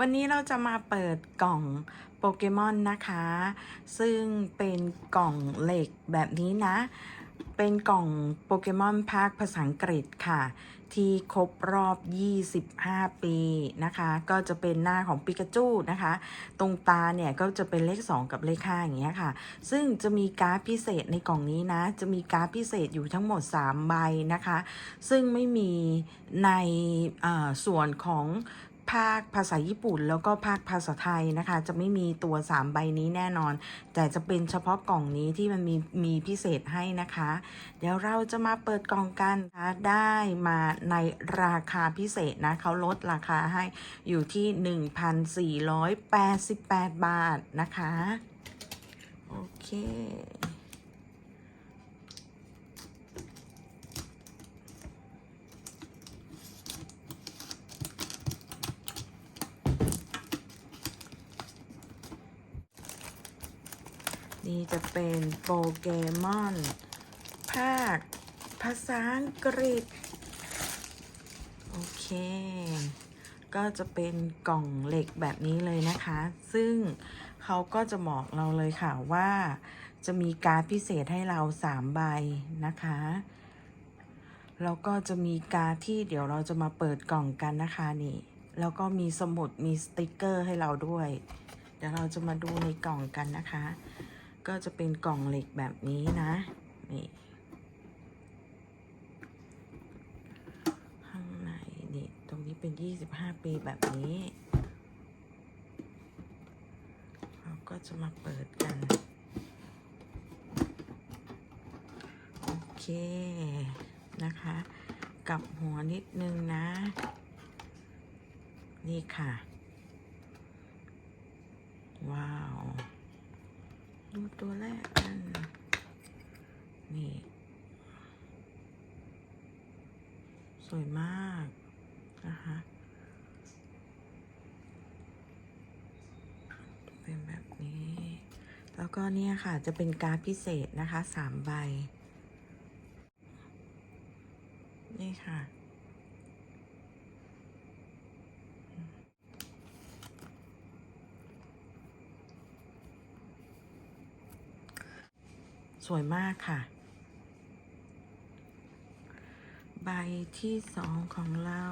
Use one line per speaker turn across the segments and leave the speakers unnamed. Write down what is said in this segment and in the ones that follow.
วันนี้เราจะมาเปิดกล่องโปเกมอนนะคะ ซึ่งเป็นกล่องเหล็กแบบนี้นะ เป็นกล่องโปเกมอนภาคภาษาอังกฤษค่ะ ที่ครบรอบ 25 ปีนะคะ ก็จะเป็นหน้าของปิกาจูนะคะ ตรงตาเนี่ยก็จะเป็นเลข 2 กับเลข5อย่างเงี้ยค่ะ ซึ่งจะมีการ์ดพิเศษในกล่องนี้นะ จะมีการ์ดพิเศษอยู่ทั้งหมด 3 ใบนะคะ ซึ่งไม่มีในอ่อส่วนของ ภาคภาษาญี่ปุ่น แล้วก็ภาคภาษาไทยนะคะ จะไม่มีตัว 3 ใบนี้แน่นอน แต่จะเป็นเฉพาะกล่องนี้ที่มันมีมีพิเศษให้นะคะ เดี๋ยวเราจะมาเปิดกล่องกันนะคะได้มาในราคาพิเศษนะเขาลดราคาให้อยู่ที่ 1,488 บาทนะคะ โอเค นี่จะเป็นโปเกมอน ภาค ภาษาอังกฤษ โอเค ก็จะเป็นกล่องเหล็กแบบนี้เลยนะคะ ซึ่งเขาก็จะบอกเราเลยค่ะว่าจะมีการดพิเศษให้เรา 3 ใบนะคะ แล้วก็จะมีการดที่เดี๋ยวเราจะมาเปิดกล่องกันนะคะนี่ แล้วก็มีสมุดมีสติกเกอร์ให้เราด้วย เดี๋ยวเราจะมาดูในกล่องกันนะคะ ก็จะเป็นกล่องเหล็กแบบนี้นะนี่ข้างในนี่ตรงนี้เป็น 25 ปีแบบนี้ เราก็จะมาเปิดกัน โอเคนะคะ กับหัวนิดนึงนะ นี่ค่ะ ว้าว ดูตัวแรกกัน นี่ สวยมากนะคะเป็นแบบนี้ แล้วก็เนี่ยค่ะจะเป็นการพิเศษนะคะสามใบ นี่ค่ะ สวยมากค่ะ ใบที่สองของเรา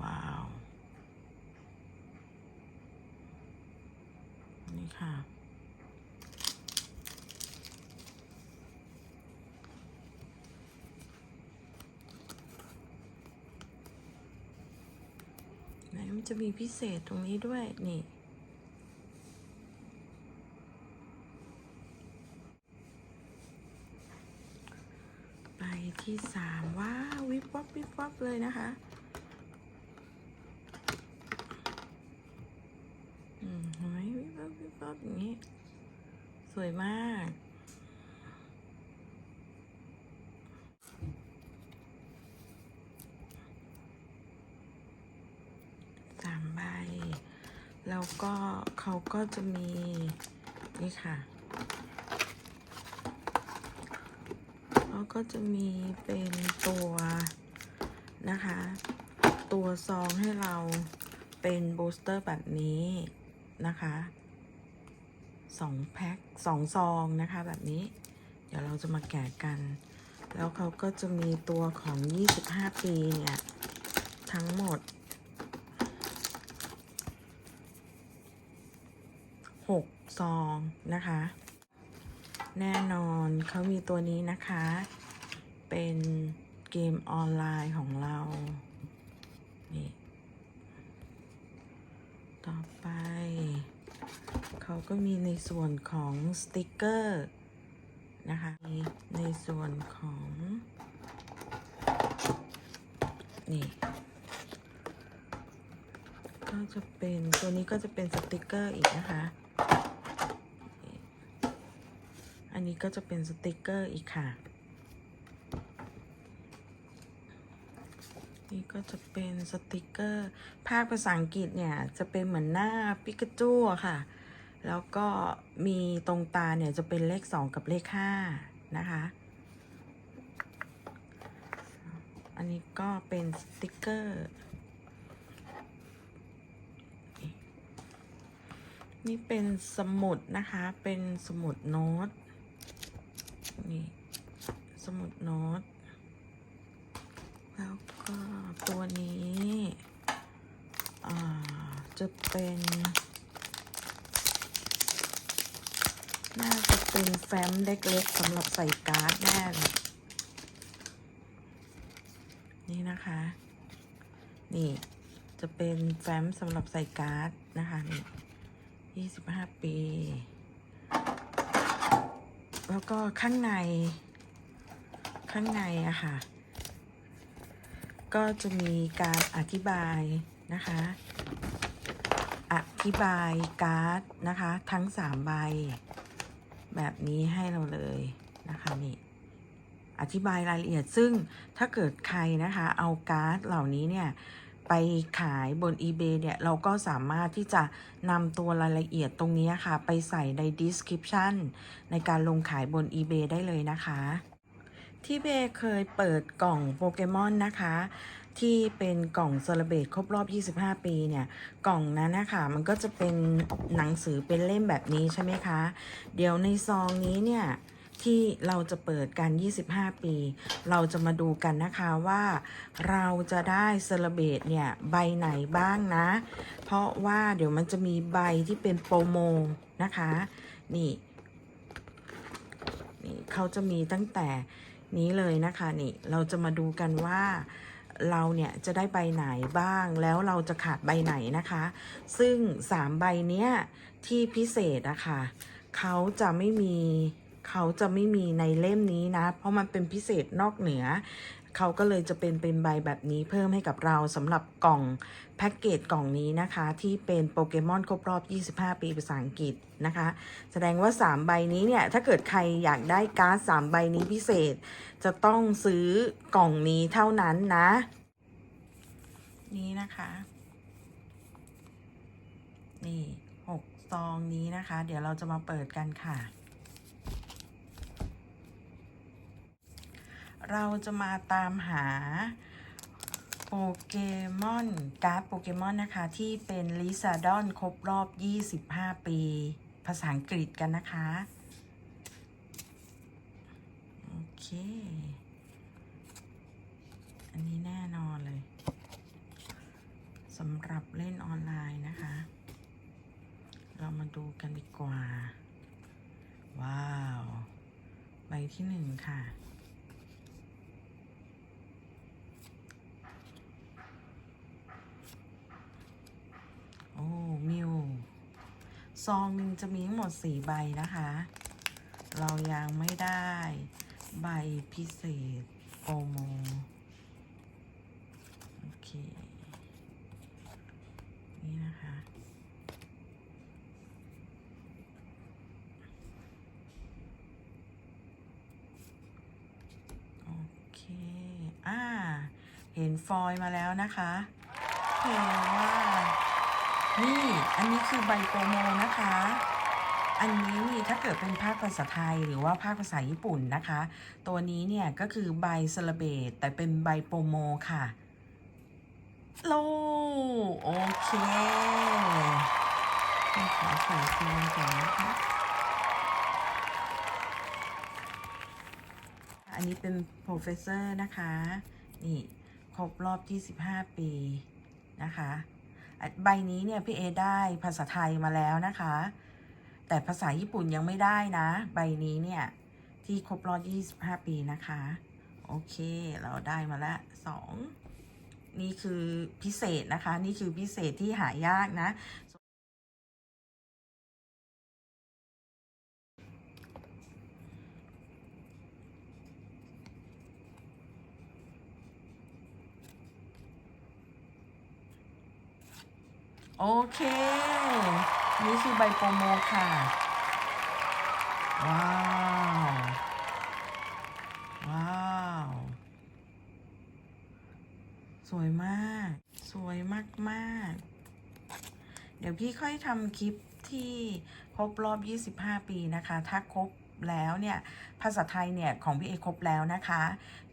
ว้าว นี่ค่ะ ไหนมันจะมีพิเศษตรงนี้ด้วย นี่ใบที่สามว้าววิบวับวิบวับเลยนะคะอืมเห็นไหมวิบวับวิบวับอย่างนี้ สวยมาก สามใบ แล้วก็เขาก็จะมีนี่ค่ะแล้วก็จะมีเป็นตัวนะคะ ตัวซองให้เราเป็นบูสเตอร์แบบนี้นะคะสองแพ็คสองซองนะคะแบบนี้ เดี๋ยวเราจะมาแกะกัน แล้วเขาก็จะมีตัวของ 25 ปีเนี่ย ทั้งหมด 6 ซองนะคะ แน่นอนเขามีตัวนี้นะคะ เป็นเกมออนไลน์ของเรา นี่ ต่อไป เขาก็มีในส่วนของสติกเกอร์นะคะในส่วนของ นี่ ก็จะเป็นตัวนี้ก็จะเป็นสติกเกอร์อีกนะคะ อันนี้ก็จะเป็นสติกเกอร์อีกค่ะ นี่ก็จะเป็นสติกเกอร์ ภาคภาษาอังกฤษเนี่ย จะเป็นเหมือนหน้าปิกาจูอะค่ะ แล้วก็มีตรงตาเนี่ยจะเป็นเลข 2 กับเลข 5 นะคะ อันนี้ก็เป็นสติกเกอร์ นี่เป็นสมุดนะคะ เป็นสมุดโน้ต นี่ สมุดโน้ต แล้วก็ตัวนี้อ่าจะเป็น น่าจะเป็นแฟ้มเล็กๆสำหรับใส่การ์ดแน่นี่นะคะ นี่จะเป็นแฟ้มสำหรับใส่การ์ดนะคะนี่ ยี่สิบห้าปี แล้วก็ข้างใน ข้างในอะค่ะ ก็จะมีการอธิบายนะคะ อธิบายการ์ดนะคะ ทั้งสามใบ แบบนี้ให้เราเลยนะคะนี่อธิบายรายละเอียดซึ่งถ้าเกิดใครนะคะ เอาการ์ดเหล่านี้เนี่ย ไปขายบน eBay เนี่ย เราก็สามารถที่จะนำตัวรายละเอียดตรงนี้ค่ะ ไปใส่ใน description ในการลงขายบน eBay ได้เลยนะคะ ที่เบย์เคยเปิดกล่องโปเกมอนนะคะที่เป็นกล่องเซเลเบตครบรอบ 25 ปีเนี่ย กล่องนั้นนะคะมันก็จะเป็นหนังสือเป็นเล่มแบบนี้ใช่ไหมคะ เดี๋ยวในซองนี้เนี่ย ที่เราจะเปิดกัน 25 ปี เราจะมาดูกันนะคะว่าเราจะได้เซเลเบตเนี่ย ใบไหนบ้างนะ เพราะว่าเดี๋ยวมันจะมีใบที่เป็นโปรโมนะคะ นี่ นี่เขาจะมีตั้งแต่นี้เลยนะคะนี่เราจะมาดูกันว่าเราเนี่ยจะได้ใบไหนบ้างแล้วเราจะขาดใบไหนนะคะ ซึ่งสามใบเนี้ยที่พิเศษอะค่ะเขาจะไม่มี เขาจะไม่มีในเล่มนี้นะ เพราะมันเป็นพิเศษนอกเหนือ เขาก็เลยจะเป็นเป็นใบแบบนี้เพิ่มให้กับเราสำหรับกล่องแพ็กเกจกล่องนี้นะคะ ที่เป็นโปเกมอนครบรอบ 25 ปีภาษาอังกฤษนะคะ แสดงว่า 3 ใบนี้เนี่ย ถ้าเกิดใครอยากได้การ์ด3ใบนี้พิเศษ จะต้องซื้อกล่องนี้เท่านั้นนะ นี้นะคะ นี่หกซองนี้นะคะ เดี๋ยวเราจะมาเปิดกันค่ะ เราจะมาตามหาโปเกมอนการ์ดโปเกมอนนะคะ ที่เป็นลิซาดอนครบรอบ 25 ปี ภาษาอังกฤษกันนะคะ โอเค อันนี้แน่นอนเลยสำหรับเล่นออนไลน์นะคะ เรามาดูกันดีกว่า ว้าว ใบที่หนึ่งค่ะ โอ้มิวซองหนึ่งจะมีทั้งหมดสี่ใบนะคะ เรายังไม่ได้ใบพิเศษโอโมโอเค นี่นะคะ โอเค อ่า เห็นฟอยล์มาแล้วนะคะเห็นว่า นี่อันนี้คือใบโปรโมนะคะ อันนี้นี่ถ้าเกิดเป็นภาคภาษาไทยหรือว่าภาคภาษาญี่ปุ่นนะคะ ตัวนี้เนี่ยก็คือใบเซเลเบตแต่เป็นใบโปรโมค่ะโลโอเคขอใส่ซองก่อนนะคะอันนี้เป็น professor นะคะ นี่ ครบรอบ 25 ปีนะคะ ใบนี้เนี่ยพี่เอได้ภาษาไทยมาแล้วนะคะ แต่ภาษาญี่ปุ่นยังไม่ได้นะ ใบนี้เนี่ย ที่ครบรอบ25 ปีนะคะ โอเค เราได้มาละสองนี่คือพิเศษนะคะ นี่คือพิเศษที่หายากนะ โอเค นี่คือใบโปรโมค่ะ ว้าว ว้าว สวยมาก สวยมากมากเดี๋ยวพี่ค่อยทำคลิปที่ครบรอบ 25 ปีนะคะ ถ้าครบแล้วเนี่ยภาษาไทยเนี่ยของพี่เอครบแล้วนะคะ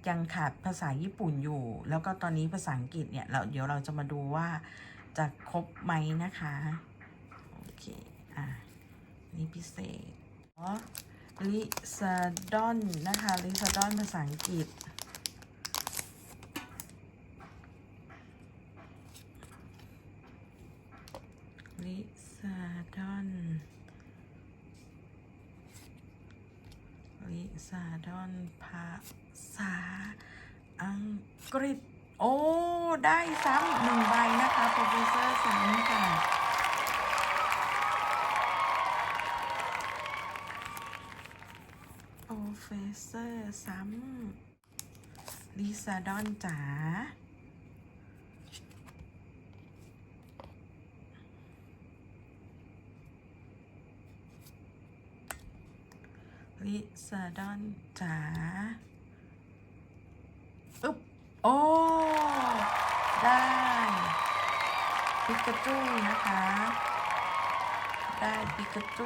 ยังขาดภาษาญี่ปุ่นอยู่ แล้วก็ตอนนี้ภาษาอังกฤษเนี่ยเราเดี๋ยวเราจะมาดูว่า จะครบไหมนะคะ โอเค อะ นี่พิเศษลิซาดอนนะคะลิซาดอนภาษาอังกฤษลิซาดอนลิซาดอนภาษาอังกฤษ โอ้ ได้ซ้ำหนึ่งใบนะคะโปรเฟสเซอร์ซ้ำค่ะ โปรเฟสเซอร์ซ้ำลิซาดอนจ๋าลิซาดอนจ๋าอึ๊บ โอ้ ได้ปิกาจูนะคะ ได้ปิกาจู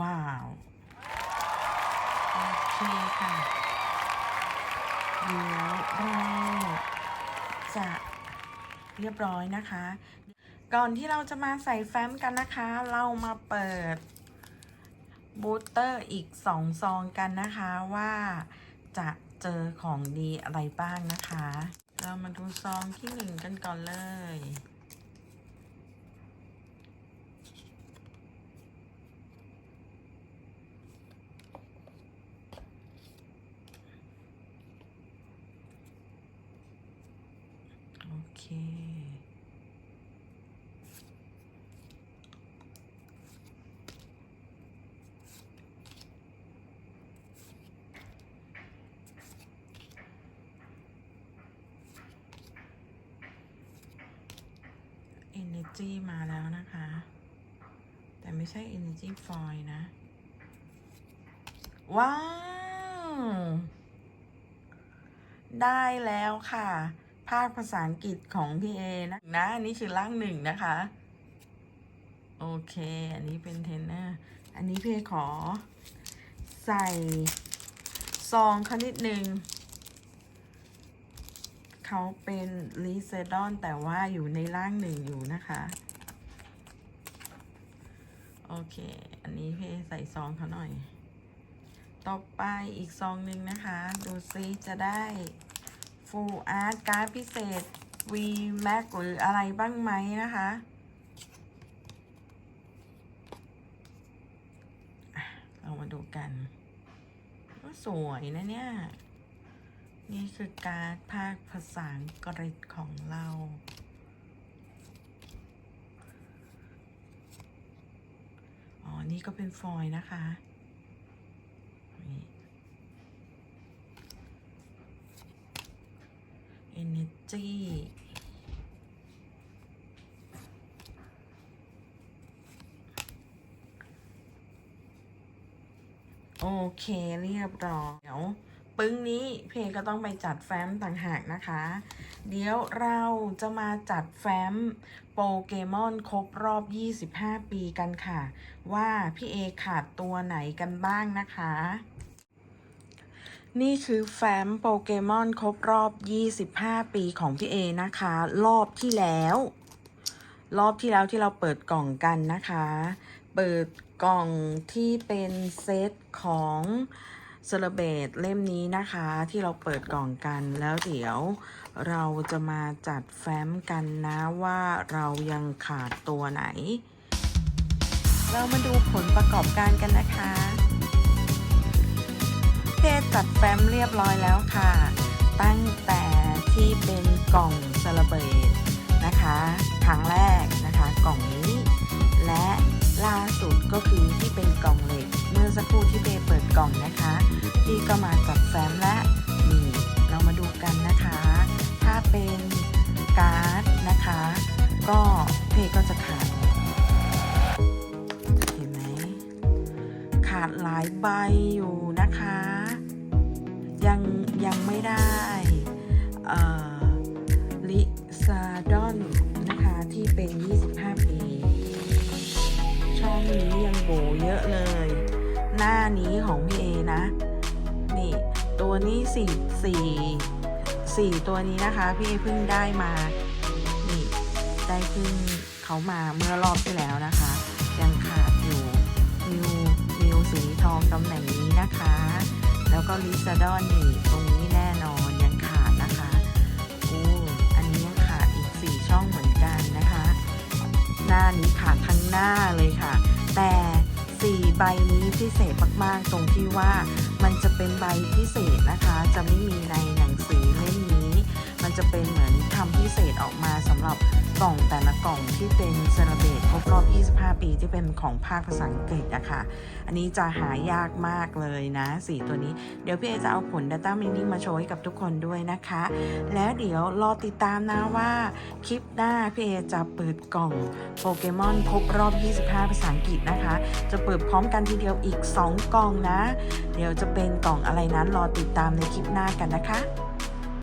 ว้าว เคค่ะ เดี๋ยวเราจะเรียบร้อยนะคะ ก่อนที่เราจะมาใส่แฟ้มกันนะคะ เรามาเปิดบูสเตอร์อีกสองซองกันนะคะว่าจะเจอของดีอะไรบ้างนะคะ เรามาดูซองที่หนึ่งกันก่อนเลย โอเค Energy มาแล้วนะคะ แต่ไม่ใช่ Energy Foil นะ ว้าว ได้แล้วค่ะ ภาคภาษาอังกฤษของพี่เอนะนะ อันนี้คือร่างหนึ่งนะคะ โอเค อันนี้เป็นเทรนเนอร์ อันนี้พี่ขอ ใส่ ซองเขานิดนึง เขาเป็นลีเซดอนแต่ว่าอยู่ในร่างหนึ่งอยู่นะคะ โอเค อันนี้พี่ใส่ซองเขาหน่อย ต่อไปอีกซองหนึ่งนะคะ ดูซิจะได้ Full Art การ์ดพิเศษ V Max หรืออะไรบ้างไหมนะคะอะเรามาดูกัน ก็สวยนะเนี่ย นี่คือการภาคภาษาอังกฤษของเรา อ๋อ นี่ก็เป็นฟอยล์นะคะ energy โอเคเรียบร้อยเดี๋ยว ปึ้งนี้เพก็ต้องไปจัดแฟ้มต่างหากนะคะ เดี๋ยวเราจะมาจัดแฟ้มโปเกมอนครบรอบ 25 ปีกันค่ะ ว่าพี่เอขาดตัวไหนกันบ้างนะคะ นี่คือแฟ้มโปเกมอนครบรอบ 25 ปีของพี่เอนะคะ รอบที่แล้ว รอบที่แล้วที่เราเปิดกล่องกันนะคะ เปิดกล่องที่เป็นเซตของ เซเลเบตเล่มนี้นะคะที่เราเปิดกล่องกันแล้วเดี๋ยวเราจะมาจัดแฟ้มกันนะว่าเรายังขาดตัวไหน เรามาดูผลประกอบการกันนะคะ เพจจัดแฟ้มเรียบร้อยแล้วค่ะ ตั้งแต่ที่เป็นกล่องเซเลเบตนะคะครั้งแรกนะคะกล่องนี้ และล่าสุดก็คือที่เป็นกล่องเหล็กเมื่อสักครู่ที่เบเปิด กล่องนะคะพี่ก็มาจัดแฟ้มและนี่เรามาดูกันนะคะ ถ้าเป็นการ์ดนะคะ ก็เพเพก็จะขาดเห็นไหมขาดหลายใบอยู่นะคะ ยังยังไม่ได้ ของพี่เอนะ นี่ ตัวนี้สี่สี่สี่ตัวนี้นะคะ พี่เอเพิ่งได้มา นี่ ได้เพิ่งเขามาเมื่อรอบที่แล้วนะคะ ยังขาดอยู่นิวนิวสีทองตำแหน่งนี้นะคะ แล้วก็ลิซาดอนนี่ตรงนี้แน่นอนยังขาดนะคะอู้อันนี้ยังขาดอีก4ช่องเหมือนกันนะคะ หน้านี้ขาดทั้งหน้าเลยค่ะ แต่ 4 ใบนี้พิเศษมากๆ ตรงที่ว่ามันจะเป็นใบพิเศษนะคะ จะไม่มีในหนังสือเล่มนี้ มันจะเป็นเหมือนทำพิเศษออกมาสำหรับ กล่องแต่ละกล่องที่เป็นเซเลเบตครบรอบ 25 ปีที่เป็นของภาคภาษาอังกฤษนะคะอันนี้จะหายากมากเลยนะ4ตัวนี้ เดี๋ยวพี่เอจะเอาผล Data Mining มาโชว์ให้กับทุกคนด้วยนะคะ แล้วเดี๋ยวรอติดตามนะว่า คลิปหน้าพี่เอจะเปิดกล่องโปเกมอนครบรอบ 25 ภาษาอังกฤษนะคะ จะเปิดพร้อมกันทีเดียวอีก 2 กล่องนะ เดี๋ยวจะเป็นกล่องอะไรนั้นรอติดตามในคลิปหน้ากันนะคะ